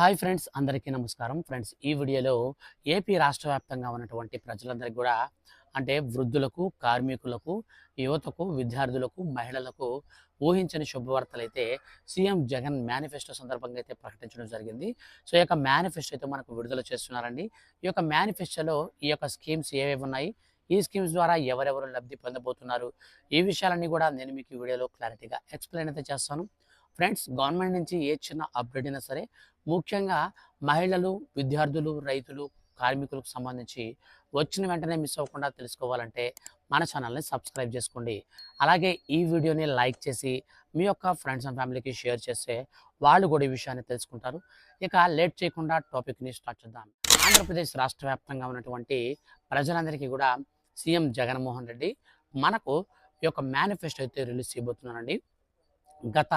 Hi friends అందరికీ నమస్కారం. Friends ఈ వీడియోలో ఏపీ రాష్ట్ర వ్యాప్తంగా ఉన్నటువంటి ప్రజలందరికీ కూడా అంటే వృద్ధులకు కార్మికులకు యువతకు విద్యార్థులకు మహిళలకు ఊహించని శుభవార్తలు అయితే సీఎం జగన్ మేనిఫెస్టో సందర్భంగా అయితే ప్రకటించడం జరిగింది. సో ఈ యొక్క మేనిఫెస్టో అయితే మనకు విడుదల చేస్తున్నారండి. ఈ యొక్క మేనిఫెస్టోలో ఈ యొక్క స్కీమ్స్ ఏవేవి ఉన్నాయి? ఈ స్కీమ్స్ ద్వారా ఎవరెవరు లబ్ధి పొందబోతున్నారు? ఈ విషయాలన్నీ కూడా నేను మీకు ఈ వీడియోలో క్లారిటీగా ఎక్స్ప్లెయిన్ అయితే చేస్తాను. ఫ్రెండ్స్ గవర్నమెంట్ నుంచి ఏ చిన్న అప్డేట్ అయినా సరే ముఖ్యంగా మహిళలు విద్యార్థులు రైతులు కార్మికులకు సంబంధించి వచ్చిన వెంటనే మిస్ అవ్వకుండా తెలుసుకోవాలంటే మన ఛానల్ని సబ్స్క్రైబ్ చేసుకోండి. అలాగే ఈ వీడియోని లైక్ చేసి మీ యొక్క ఫ్రెండ్స్ అండ్ ఫ్యామిలీకి షేర్ చేస్తే వాళ్ళు కూడా ఈ విషయాన్ని తెలుసుకుంటారు. ఇక లేట్ చేయకుండా టాపిక్ని స్టార్ట్ చేద్దాం. ఆంధ్రప్రదేశ్ రాష్ట్ర వ్యాప్తంగా ఉన్నటువంటి ప్రజలందరికీ కూడా సీఎం జగన్మోహన్ రెడ్డి మనకు ఈ యొక్క మేనిఫెస్టో అయితే రిలీజ్ చేయబోతున్నానండి గత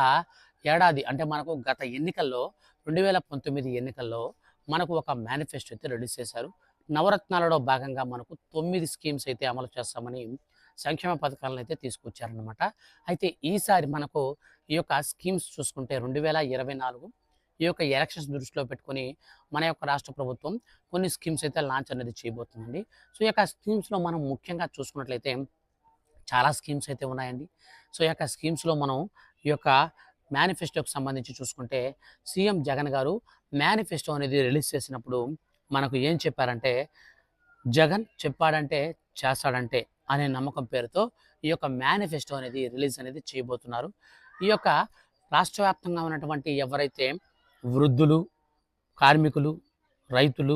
ఏడాది అంటే మనకు గత ఎన్నికల్లో రెండు వేల పంతొమ్మిది ఎన్నికల్లో మనకు ఒక మేనిఫెస్టో అయితే రిలీజ్ చేశారు. నవరత్నాలలో భాగంగా మనకు తొమ్మిది స్కీమ్స్ అయితే అమలు చేస్తామని సంక్షేమ పథకాలను అయితే తీసుకొచ్చారనమాట అయితే ఈసారి మనకు ఈ యొక్క స్కీమ్స్ చూసుకుంటే రెండు వేల ఇరవై నాలుగు ఈ యొక్క ఎలక్షన్స్ దృష్టిలో పెట్టుకొని మన యొక్క రాష్ట్ర ప్రభుత్వం కొన్ని స్కీమ్స్ అయితే లాంచ్ అనేది చేయబోతుందండి. సో ఈ యొక్క స్కీమ్స్లో మనం ముఖ్యంగా చూసుకున్నట్లయితే చాలా స్కీమ్స్ అయితే ఉన్నాయండి. సో ఈ యొక్క స్కీమ్స్లో మనం ఈ యొక్క మేనిఫెస్టోకి సంబంధించి చూసుకుంటే సీఎం జగన్ గారు మేనిఫెస్టో అనేది రిలీజ్ చేసినప్పుడు మనకు ఏం చెప్పారంటే జగన్ చెప్పాడంటే చేస్తాడంటే అనే నమ్మకం పేరుతో ఈ యొక్క మేనిఫెస్టో అనేది రిలీజ్ అనేది చేయబోతున్నారు. ఈ యొక్క రాష్ట్ర వ్యాప్తంగా ఉన్నటువంటి ఎవరైతే వృద్ధులు కార్మికులు రైతులు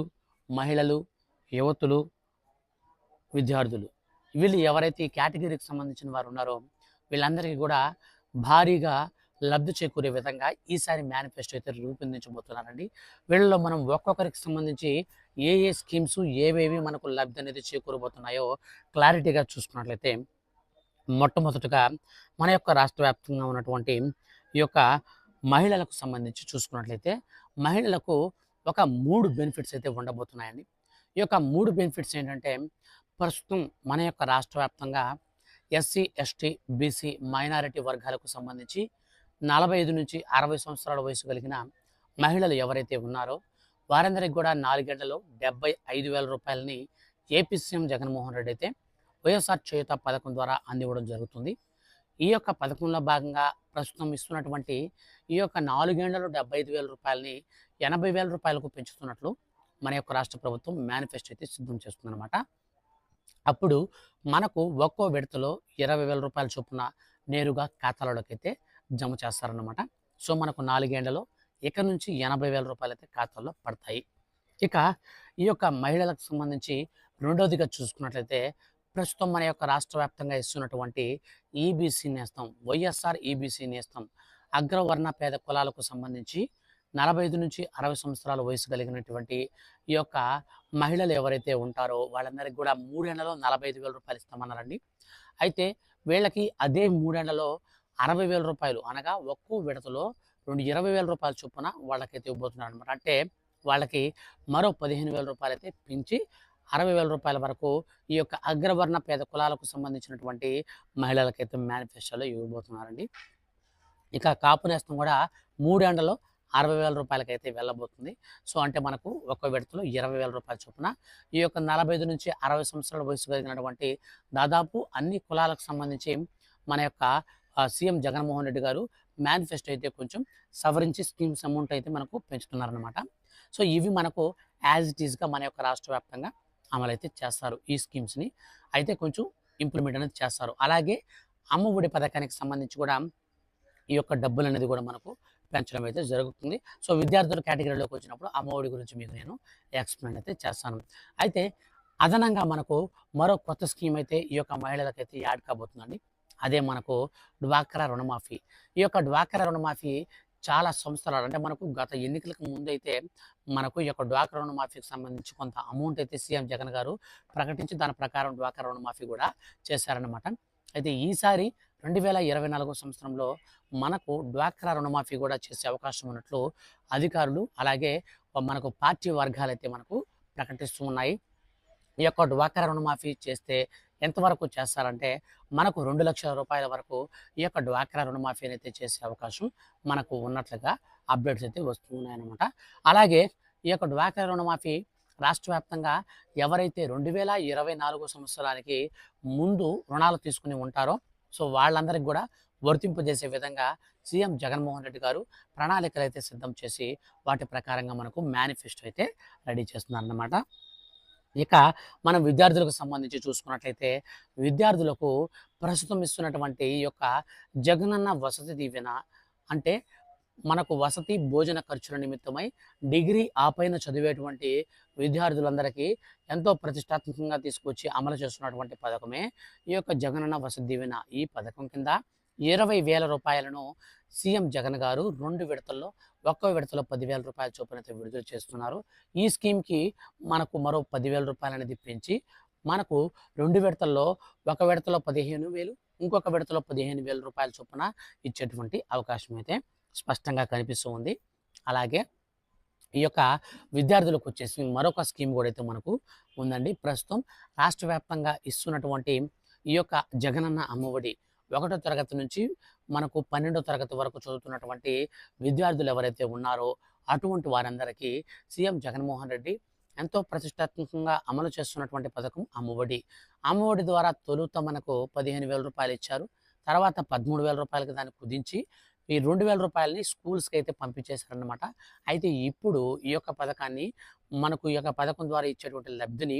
మహిళలు యువతులు విద్యార్థులు వీళ్ళు ఎవరైతే ఈ కేటగిరీకి సంబంధించిన వారు ఉన్నారో వీళ్ళందరికీ కూడా భారీగా లబ్ధి చేకూరే విధంగా ఈసారి మేనిఫెస్టో అయితే రూపొందించబోతున్నారండి. వీళ్ళలో మనం ఒక్కొక్కరికి సంబంధించి ఏ ఏ స్కీమ్స్ ఏవేవి మనకు లబ్ధి అనేది చేకూరబోతున్నాయో క్లారిటీగా చూసుకున్నట్లయితే మొట్టమొదటిగా మన యొక్క రాష్ట్ర వ్యాప్తంగా ఉన్నటువంటి ఈ యొక్క మహిళలకు సంబంధించి చూసుకున్నట్లయితే మహిళలకు ఒక మూడు బెనిఫిట్స్ అయితే ఉండబోతున్నాయండి. ఈ యొక్క మూడు బెనిఫిట్స్ ఏంటంటే ప్రస్తుతం మన యొక్క రాష్ట్ర వ్యాప్తంగా ఎస్సీ ఎస్టీ బీసీ మైనారిటీ వర్గాలకు సంబంధించి నలభై ఐదు నుంచి అరవై సంవత్సరాల వయసు కలిగిన మహిళలు ఎవరైతే ఉన్నారో వారందరికి కూడా నాలుగేళ్ళలో డెబ్బై ఐదు వేల రూపాయలని ఏపీ సీఎం జగన్మోహన్ రెడ్డి అయితే వైఎస్ఆర్ చేయుత పథకం ద్వారా అందివ్వడం జరుగుతుంది. ఈ యొక్క పథకంలో భాగంగా ప్రస్తుతం ఇస్తున్నటువంటి ఈ యొక్క నాలుగేళ్ళలో డెబ్బై ఐదు వేల రూపాయలని ఎనభై వేల రూపాయలకు పెంచుతున్నట్లు మన యొక్క రాష్ట్ర ప్రభుత్వం మేనిఫెస్టో అయితే సిద్ధం చేస్తుందన్నమాట. అప్పుడు మనకు ఒక్కో విడతలో ఇరవై వేల రూపాయల చొప్పున నేరుగా ఖాతాలోకి అయితే జమ చేస్తారన్నమాట. సో మనకు నాలుగేళ్ళలో ఇక నుంచి ఎనభై వేల రూపాయలు అయితే ఖాతాల్లో పడతాయి. ఇక ఈ యొక్క మహిళలకు సంబంధించి రెండవదిగా చూసుకున్నట్లయితే ప్రస్తుతం మన యొక్క రాష్ట్ర వ్యాప్తంగా ఇస్తున్నటువంటి ఈబీసీ నేస్తం వైఎస్ఆర్ ఈబీసీ నేస్తం అగ్రవర్ణ పేద కులాలకు సంబంధించి నలభై ఐదు నుంచి అరవై సంవత్సరాల వయసు కలిగినటువంటి ఈ యొక్క మహిళలు ఎవరైతే ఉంటారో వాళ్ళందరికీ కూడా మూడేళ్ళలో నలభై ఐదు వేల రూపాయలు ఇస్తామన్నారండి. అయితే వీళ్ళకి అదే మూడేళ్ళలో అరవై వేల రూపాయలు అనగా ఒక్కో విడతలో రెండు ఇరవై వేల రూపాయల చొప్పున వాళ్ళకైతే ఇవ్వబోతున్నారు అనమాట అంటే వాళ్ళకి మరో పదిహేను వేల రూపాయలు అయితే పెంచి అరవై వేల రూపాయల వరకు ఈ యొక్క అగ్రవర్ణ పేద కులాలకు సంబంధించినటువంటి మహిళలకైతే మేనిఫెస్టోలో ఇవ్వబోతున్నారండి. ఇక కాపు నేస్తం కూడా మూడేళ్ళలో అరవై వేల రూపాయలకైతే వెళ్ళబోతుంది. సో అంటే మనకు ఒక విడతలో ఇరవై వేల రూపాయల చొప్పున ఈ యొక్క నలభై నుంచి అరవై సంవత్సరాల వయసు కలిగినటువంటి దాదాపు అన్ని కులాలకు సంబంధించి మన యొక్క సీఎం జగన్మోహన్ రెడ్డి గారు మేనిఫెస్టో అయితే కొంచెం సవరించి స్కీమ్స్ అమౌంట్ అయితే మనకు పెంచుతున్నారనమాట సో ఇవి మనకు యాజ్ ఇట్ ఈస్గా మన యొక్క రాష్ట్ర వ్యాప్తంగా అమలైతే చేస్తారు ఈ స్కీమ్స్ని. అయితే కొంచెం ఇంప్లిమెంట్ అనేది చేస్తారు. అలాగే అమ్మ ఒడి పథకానికి సంబంధించి కూడా ఈ యొక్క డబ్బులు అనేది కూడా మనకు పెంచడం అయితే జరుగుతుంది. సో విద్యార్థుల కేటగిరీలోకి వచ్చినప్పుడు అమ్మఒడి గురించి మీకు నేను ఎక్స్ప్లెయిన్ అయితే చేస్తాను. అయితే అదనంగా మనకు మరో కొత్త స్కీమ్ అయితే ఈ యొక్క మహిళలకైతే యాడ్ కాబోతుందండి. అదే మనకు డ్వాక్రా రుణమాఫీ. ఈ యొక్క డ్వాక్రా రుణమాఫీ చాలా సంస్థలు అంటే మనకు గత ఎన్నికలకు ముందు అయితే మనకు ఈ యొక్క డ్వాక్రా రుణమాఫీకి సంబంధించి కొంత అమౌంట్ అయితే సీఎం జగన్ గారు ప్రకటించి దాని ప్రకారం డ్వాక్రా రుణమాఫీ కూడా చేశారనమాట అయితే ఈసారి రెండు వేల ఇరవై నాలుగో సంవత్సరంలో మనకు డ్వాక్రా రుణమాఫీ కూడా చేసే అవకాశం ఉన్నట్లు అధికారులు అలాగే మనకు పార్టీ వర్గాలు అయితే మనకు ప్రకటిస్తూ ఉన్నాయి. ఈ యొక్క డ్వాక్రా రుణమాఫీ చేస్తే ఎంతవరకు చేస్తారంటే మనకు రెండు లక్షల రూపాయల వరకు ఈ యొక్క డ్వాక్రా రుణమాఫీ అయితే చేసే అవకాశం మనకు ఉన్నట్లుగా అప్డేట్స్ అయితే వస్తున్నాయన్నమాట అలాగే ఈ యొక్క డ్వాక్రా రుణమాఫీ రాష్ట్ర వ్యాప్తంగా ఎవరైతే రెండు వేల ఇరవై నాలుగు సంవత్సరానికి ముందు రుణాలు తీసుకుని ఉంటారో సో వాళ్ళందరికీ కూడా వర్తింపజేసే విధంగా సీఎం జగన్మోహన్ రెడ్డి గారు ప్రణాళికలు అయితే సిద్ధం చేసి వాటి ప్రకారంగా మనకు మేనిఫెస్టో అయితే రెడీ చేస్తున్నారన్నమాట. ఇక మనం విద్యార్థులకు సంబంధించి చూసుకున్నట్లయితే విద్యార్థులకు ప్రస్తుతం ఇస్తున్నటువంటి ఈ యొక్క జగనన్న వసతి దీవెన అంటే మనకు వసతి భోజన ఖర్చుల నిమిత్తమై డిగ్రీ ఆపైన చదివేటువంటి విద్యార్థులందరికీ ఎంతో ప్రతిష్టాత్మకంగా తీసుకొచ్చి అమలు చేస్తున్నటువంటి పథకమే ఈ యొక్క జగనన్న వసతి దీవెన ఈ పథకం కింద ఇరవై వేల రూపాయలను సీఎం జగన్ గారు రెండు విడతల్లో ఒక్కో విడతలో పదివేల రూపాయల చొప్పున విడుదల చేస్తున్నారు. ఈ స్కీమ్కి మనకు మరో పదివేల రూపాయలు అనేది పెంచి మనకు రెండు విడతల్లో ఒక విడతలో పదిహేను వేలు ఇంకొక విడతలో పదిహేను వేల రూపాయల చొప్పున ఇచ్చేటువంటి అవకాశం అయితే స్పష్టంగా కనిపిస్తూ ఉంది. అలాగే ఈ యొక్క విద్యార్థులకు వచ్చేసి మరొక స్కీమ్ కూడా అయితే మనకు ఉందండి. ప్రస్తుతం రాష్ట్ర వ్యాప్తంగా ఇస్తున్నటువంటి ఈ యొక్క జగనన్న అమ్మఒడి ఒకటో తరగతి నుంచి మనకు పన్నెండో తరగతి వరకు చదువుతున్నటువంటి విద్యార్థులు ఎవరైతే ఉన్నారో అటువంటి వారందరికీ సీఎం జగన్మోహన్ రెడ్డి ఎంతో ప్రతిష్టాత్మకంగా అమలు చేస్తున్నటువంటి పథకం అమ్మఒడి. అమ్మఒడి ద్వారా తొలుత మనకు పదిహేను వేల రూపాయలు ఇచ్చారు. తర్వాత పదమూడు వేల రూపాయలకి దాన్ని కుదించి ఈ రెండు వేల రూపాయలని స్కూల్స్కి అయితే పంపించేశారనమాట అయితే ఇప్పుడు ఈ యొక్క పథకాన్ని మనకు ఈ యొక్క పథకం ద్వారా ఇచ్చేటువంటి లబ్ధిని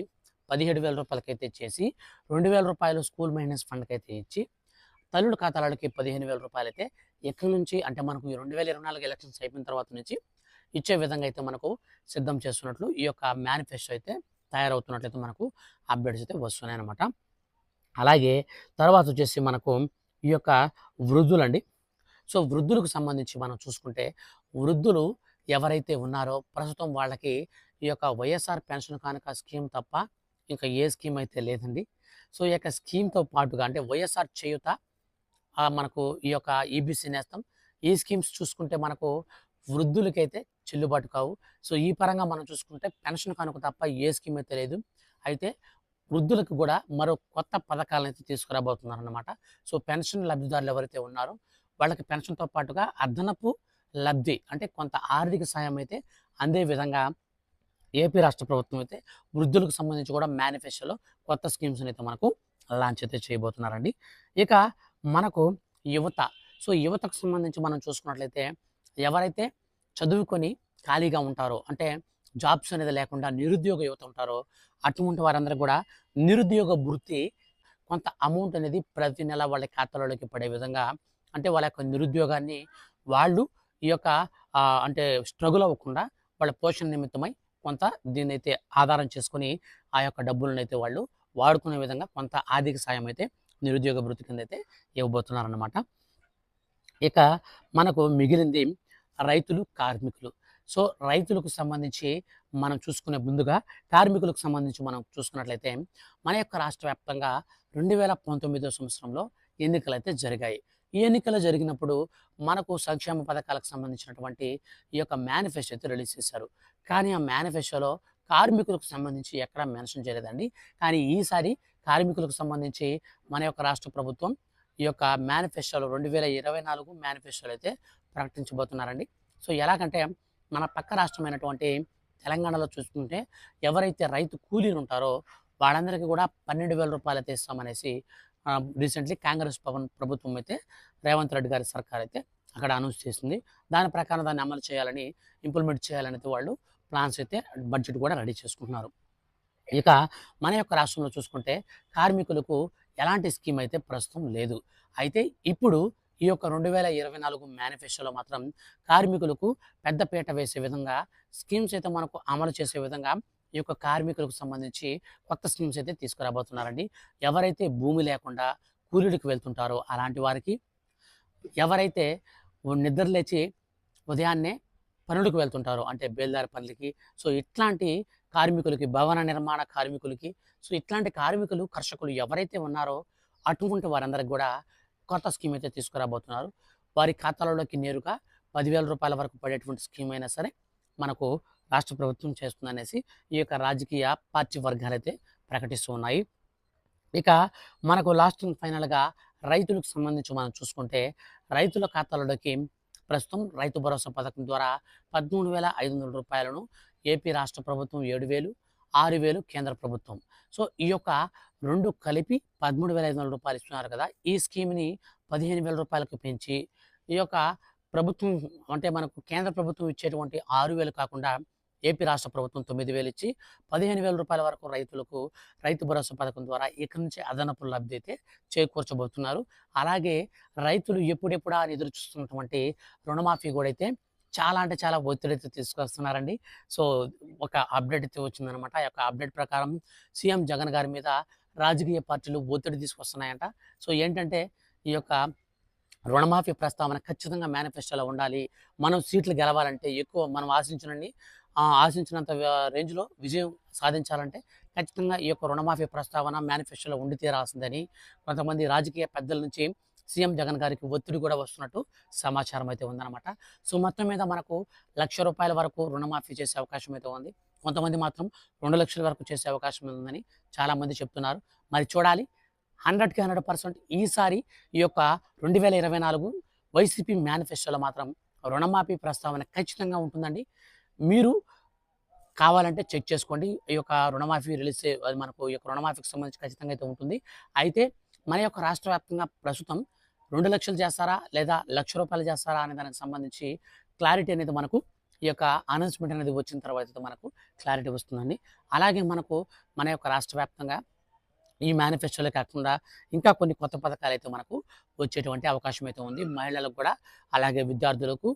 పదిహేడు వేల రూపాయలకైతే చేసి రెండు వేల రూపాయలు స్కూల్ మెయింటెనెన్స్ ఫండ్కి అయితే ఇచ్చి తల్లుడు ఖాతాలకి పదిహేను వేల రూపాయలు అయితే ఎక్కడి నుంచి అంటే మనకు ఈ రెండు వేల ఇరవై నాలుగు ఎలక్షన్స్ అయిపోయిన తర్వాత నుంచి ఇచ్చే విధంగా అయితే మనకు సిద్ధం చేస్తున్నట్లు ఈ యొక్క మేనిఫెస్టో అయితే తయారవుతున్నట్లయితే మనకు అప్డేట్స్ అయితే వస్తున్నాయి అనమాట అలాగే తర్వాత వచ్చేసి మనకు ఈ యొక్క వృద్ధులండి సో వృద్ధులకు సంబంధించి మనం చూసుకుంటే వృద్ధులు ఎవరైతే ఉన్నారో ప్రస్తుతం వాళ్ళకి ఈ యొక్క వైఎస్ఆర్ పెన్షన్ కానుక స్కీమ్ తప్ప ఇంకా ఏ స్కీమ్ అయితే లేదండి. సో ఈ యొక్క స్కీమ్తో పాటుగా అంటే వైఎస్ఆర్ చేయుత మనకు ఈ యొక్క ఈబీసీ నేస్తం ఈ స్కీమ్స్ చూసుకుంటే మనకు వృద్ధులకైతే చెల్లుబాటు కావు. సో ఈ పరంగా మనం చూసుకుంటే పెన్షన్ కానుక తప్ప ఏ స్కీమ్ అయితే లేదు. అయితే వృద్ధులకు కూడా మరో కొత్త పథకాలను అయితే తీసుకురాబోతున్నారు అనమాట సో పెన్షన్ లబ్ధిదారులు ఎవరైతే ఉన్నారో వాళ్ళకి పెన్షన్తో పాటుగా అదనపు లబ్ధి అంటే కొంత ఆర్థిక సాయం అయితే అందే విధంగా ఏపీ రాష్ట్ర ప్రభుత్వం అయితే వృద్ధులకు సంబంధించి కూడా మేనిఫెస్టోలో కొత్త స్కీమ్స్ అయితే మనకు లాంచ్ అయితే చేయబోతున్నారండి. ఇక మనకు యువత సో యువతకు సంబంధించి మనం చూసుకున్నట్లయితే ఎవరైతే చదువుకొని ఖాళీగా ఉంటారో అంటే జాబ్స్ అనేది లేకుండా నిరుద్యోగ యువత ఉంటారో అటువంటి వారందరూ కూడా నిరుద్యోగ వృత్తి కొంత అమౌంట్ అనేది ప్రతి నెల వాళ్ళ ఖాతాలోకి పడే విధంగా అంటే వాళ్ళ యొక్క నిరుద్యోగాన్ని వాళ్ళు ఈ యొక్క అంటే స్ట్రగుల్ అవ్వకుండా వాళ్ళ పోషణ నిమిత్తమై కొంత దీన్ని అయితే ఆధారం చేసుకొని ఆ యొక్క డబ్బులను అయితే వాళ్ళు వాడుకునే విధంగా కొంత ఆర్థిక సాయం అయితే నిరుద్యోగ వృత్తి కింద అయితే ఇవ్వబోతున్నారన్నమాట. ఇక మనకు మిగిలింది రైతులు కార్మికులు. సో రైతులకు సంబంధించి మనం చూసుకునే ముందుగా కార్మికులకు సంబంధించి మనం చూసుకున్నట్లయితే మన యొక్క రాష్ట్ర వ్యాప్తంగా రెండు వేల పంతొమ్మిదో సంవత్సరంలో ఎన్నికలు అయితే జరిగాయి. ఈ ఎన్నికలు జరిగినప్పుడు మనకు సంక్షేమ పథకాలకు సంబంధించినటువంటి ఈ యొక్క మేనిఫెస్టో అయితే రిలీజ్ చేశారు. కానీ ఆ మేనిఫెస్టోలో కార్మికులకు సంబంధించి ఎక్కడా మెన్షన్ చేయలేదండి. కానీ ఈసారి కార్మికులకు సంబంధించి మన యొక్క రాష్ట్ర ప్రభుత్వం ఈ యొక్క మేనిఫెస్టోలో రెండు వేల ఇరవై నాలుగు మేనిఫెస్టోలు అయితే ప్రకటించబోతున్నారండి. సో ఎలాగంటే మన పక్క రాష్ట్రమైనటువంటి తెలంగాణలో చూసుకుంటే ఎవరైతే రైతు కూలీలు ఉంటారో వాళ్ళందరికీ కూడా పన్నెండు వేల రూపాయలు అయితే ఇస్తామనేసి రీసెంట్లీ కాంగ్రెస్ పవన్ ప్రభుత్వం అయితే రేవంత్ రెడ్డి గారి సర్కార్ అయితే అక్కడ అనౌన్స్ చేసింది. దాని ప్రకారం దాన్ని అమలు చేయాలని ఇంప్లిమెంట్ చేయాలని వాళ్ళు ప్లాన్స్ అయితే బడ్జెట్ కూడా రెడీ చేసుకుంటున్నారు. ఇక మన యొక్క రాష్ట్రంలో చూసుకుంటే కార్మికులకు ఎలాంటి స్కీమ్ అయితే ప్రస్తుతం లేదు. అయితే ఇప్పుడు ఈ యొక్క రెండు వేల ఇరవై నాలుగు మేనిఫెస్టోలో మాత్రం కార్మికులకు పెద్దపీట వేసే విధంగా స్కీమ్స్ అయితే మనకు అమలు చేసే విధంగా ఈ యొక్క కార్మికులకు సంబంధించి కొత్త స్కీమ్స్ అయితే తీసుకురాబోతున్నారండి. ఎవరైతే భూమి లేకుండా కూలీలకు వెళ్తుంటారో అలాంటి వారికి ఎవరైతే నిద్ర లేచి ఉదయాన్నే పనులకు వెళ్తుంటారో అంటే బేల్దారి పనులకి సో ఇట్లాంటి కార్మికులకి భవన నిర్మాణ కార్మికులకి సో ఇట్లాంటి కార్మికులు కర్షకులు ఎవరైతే ఉన్నారో అటువంటి వారందరికి కూడా కొత్త స్కీమ్ అయితే తీసుకురాబోతున్నారు. వారి ఖాతాలలోకి నేరుగా పదివేల రూపాయల వరకు పడేటువంటి స్కీమ్ అయినా సరే మనకు రాష్ట్ర ప్రభుత్వం చేస్తుందనేసి ఈ యొక్క రాజకీయ పార్టీ వర్గాలు అయితే ప్రకటిస్తూ ఉన్నాయి. ఇక మనకు లాస్ట్ ఫైనల్గా రైతులకు సంబంధించి మనం చూసుకుంటే రైతుల ఖాతాలలోకి ప్రస్తుతం రైతు భరోసా పథకం ద్వారా పదమూడు వేల ఐదు వందల రూపాయలను ఏపీ రాష్ట్ర ప్రభుత్వం ఏడు వేలు ఆరు వేలు కేంద్ర ప్రభుత్వం. సో ఈ యొక్క రెండు కలిపి పదమూడు వేల ఐదు వందల రూపాయలు ఇస్తున్నారు కదా ఈ స్కీమ్ని పదిహేను వేల రూపాయలకు పెంచి ఈ యొక్క ప్రభుత్వం అంటే మనకు కేంద్ర ప్రభుత్వం ఇచ్చేటువంటి ఆరు వేలు కాకుండా ఏపీ రాష్ట్ర ప్రభుత్వం తొమ్మిది వేలు ఇచ్చి పదిహేను వేల రూపాయల వరకు రైతులకు రైతు భరోసా పథకం ద్వారా ఇక్కడి నుంచి అదనపు లబ్ధి అయితే చేకూర్చబోతున్నారు. అలాగే రైతులు ఎప్పుడెప్పుడా అని ఎదురు చూస్తున్నటువంటి రుణమాఫీ కూడా అయితే చాలా అంటే చాలా ఒత్తిడి అయితే తీసుకొస్తున్నారండి. సో ఒక అప్డేట్ అయితే వచ్చిందనమాట ఆ యొక్క అప్డేట్ ప్రకారం సీఎం జగన్ గారి మీద రాజకీయ పార్టీలు ఒత్తిడి తీసుకొస్తున్నాయంట. సో ఏంటంటే ఈ యొక్క రుణమాఫీ ప్రస్తావన ఖచ్చితంగా మేనిఫెస్టోలో ఉండాలి. మనం సీట్లు గెలవాలంటే ఎక్కువ మనం ఆశించినండి. ఆశించినంత రేంజ్లో విజయం సాధించాలంటే ఖచ్చితంగా ఈ యొక్క రుణమాఫీ ప్రస్తావన మేనిఫెస్టోలో ఉండి తీరాల్సిందని కొంతమంది రాజకీయ పెద్దల నుంచి సీఎం జగన్ గారికి ఒత్తిడి కూడా వస్తున్నట్టు సమాచారం అయితే ఉందన్నమాట. సో మొత్తం మీద మనకు లక్ష రూపాయల వరకు రుణమాఫీ చేసే అవకాశం అయితే ఉంది. కొంతమంది మాత్రం రెండు లక్షల వరకు చేసే అవకాశం ఉందని చాలామంది చెప్తున్నారు. మరి చూడాలి హండ్రెడ్కి హండ్రెడ్ పర్సెంట్ ఈసారి ఈ యొక్క రెండు వేల ఇరవై నాలుగు వైసీపీ మేనిఫెస్టోలో మాత్రం రుణమాఫీ ప్రస్తావన ఖచ్చితంగా ఉంటుందండి. మీరు కావాలంటే చెక్ చేసుకోండి. ఈ యొక్క రుణమాఫీ రిలీజ్ అది మనకు ఈ యొక్క రుణమాఫీకి సంబంధించి ఖచ్చితంగా అయితే ఉంటుంది. అయితే మన యొక్క రాష్ట్ర వ్యాప్తంగా ప్రస్తుతం రెండు లక్షలు చేస్తారా? లేదా లక్ష రూపాయలు చేస్తారా? అనే దానికి సంబంధించి క్లారిటీ అనేది మనకు ఈ యొక్క అనౌన్స్మెంట్ అనేది వచ్చిన తర్వాత అయితే మనకు క్లారిటీ వస్తుందండి. అలాగే మనకు మన యొక్క రాష్ట్ర వ్యాప్తంగా ఈ మేనిఫెస్టోలే కాకుండా ఇంకా కొన్ని కొత్త పథకాలు అయితే మనకు వచ్చేటువంటి అవకాశం అయితే ఉంది. మహిళలకు కూడా అలాగే విద్యార్థులకు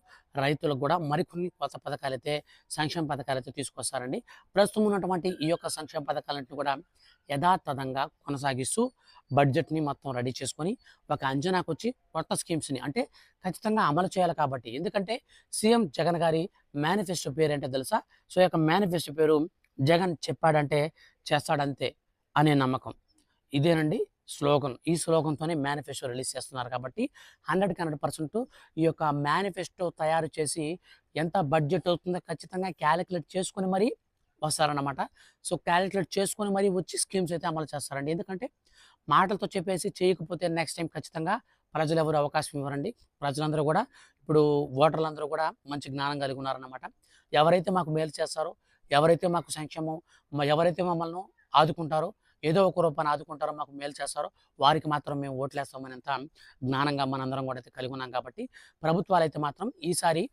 రైతులకు కూడా మరికొన్ని కొత్త పథకాలు అయితే సంక్షేమ పథకాలు అయితే తీసుకొస్తారండి. ప్రస్తుతం ఉన్నటువంటి ఈ యొక్క సంక్షేమ పథకాలన్నింటినీ కూడా యథాతథంగా కొనసాగిస్తూ బడ్జెట్ని మొత్తం రెడీ చేసుకొని ఒక అంచనాకు వచ్చి కొత్త స్కీమ్స్ని అంటే ఖచ్చితంగా అమలు చేయాలి కాబట్టి. ఎందుకంటే సీఎం జగన్ గారి మేనిఫెస్టో పేరు ఏంటో తెలుసా? సో ఈ యొక్క మేనిఫెస్టో పేరు జగన్ చెప్పాడంటే చేస్తాడంతే అనే నమ్మకం. ఇదేనండి శ్లోకం. ఈ శ్లోకంతోనే మేనిఫెస్టో రిలీజ్ చేస్తున్నారు కాబట్టి హండ్రెడ్కి హండ్రెడ్ పర్సెంట్ ఈ యొక్క మేనిఫెస్టో తయారు చేసి ఎంత బడ్జెట్ అవుతుందో ఖచ్చితంగా క్యాలిక్యులేట్ చేసుకొని మరీ వస్తారన్నమాట. సో క్యాలిక్యులేట్ చేసుకొని మరీ వచ్చి స్కీమ్స్ అయితే అమలు చేస్తారండి. ఎందుకంటే మాటలతో చెప్పేసి చేయకపోతే నెక్స్ట్ టైం ఖచ్చితంగా ప్రజలు ఎవరు అవకాశం ఇవ్వరండి. ప్రజలందరూ కూడా ఇప్పుడు ఓటర్లందరూ కూడా మంచి జ్ఞానం కలిగి ఉన్నారన్నమాట. ఎవరైతే మాకు మేలు చేస్తారో ఎవరైతే మాకు సంక్షేమం ఎవరైతే మమ్మల్ని ఆదుకుంటారో ఏదో ఒక రూపాన్ని ఆదుకుంటారో మాకు మేలు చేస్తారో వారికి మాత్రం మేము ఓట్లేస్తామనేంత జ్ఞానంగా మనందరం కూడా అయితే కలిగి ఉన్నాం కాబట్టి ప్రభుత్వాలు అయితే మాత్రం ఈసారి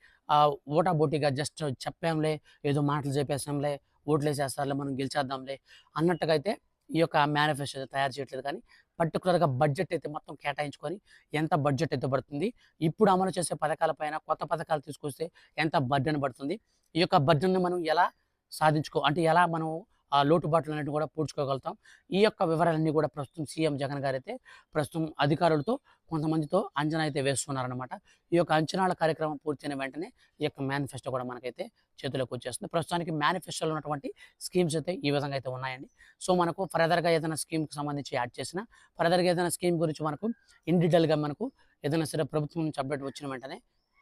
ఓటాబోటీగా జస్ట్ చెప్పాంలే ఏదో మాటలు చెప్పేసాంలే ఓట్లేసేస్తారులే మనం గెలిచేద్దాంలే అన్నట్టుగా అయితే ఈ యొక్క మేనిఫెస్టో తయారు చేయట్లేదు. కానీ పర్టికులర్గా బడ్జెట్ అయితే మొత్తం కేటాయించుకొని ఎంత బడ్జెట్ అయితే పడుతుంది ఇప్పుడు అమలు చేసే పథకాలపైన కొత్త పథకాలు తీసుకొస్తే ఎంత బడ్జెట్ పడుతుంది ఈ యొక్క బడ్జెట్ని మనం ఎలా సాధించుకో అంటే ఎలా మనం ఆ లోటుబాట్లు అనేవి కూడా పూడ్చుకోగలుగుతాం. ఈ యొక్క వివరాలన్నీ కూడా ప్రస్తుతం సీఎం జగన్ గారు అయితే ప్రస్తుతం అధికారులతో కొంతమందితో అంచనా అయితే వేస్తున్నారనమాట ఈ యొక్క అంచనాల కార్యక్రమం పూర్తయిన వెంటనే ఈ యొక్క మేనిఫెస్టో కూడా మనకైతే చేతిలోకి వచ్చేస్తుంది. ప్రస్తుతానికి మేనిఫెస్టోలో ఉన్నటువంటి స్కీమ్స్ అయితే ఈ విధంగా అయితే ఉన్నాయండి. సో మనకు ఫర్దర్గా ఏదైనా స్కీమ్కి సంబంధించి యాడ్ చేసిన ఫర్దర్గా ఏదైనా స్కీమ్ గురించి మనకు ఇన్ డీటెయిల్గా మనకు ఏదైనా సరే ప్రభుత్వం నుంచి అప్డేట్ వచ్చిన వెంటనే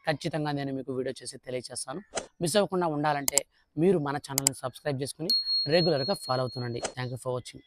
ఖచ్చితంగా నేను మీకు వీడియో చేసి తెలియజేస్తాను మిస్ అవ్వకుండా ఉండాలంటే మీరు మన ఛానల్ని సబ్స్క్రైబ్ చేసుకుని రెగ్యులర్గా follow అవుతుండండి. Thank you for watching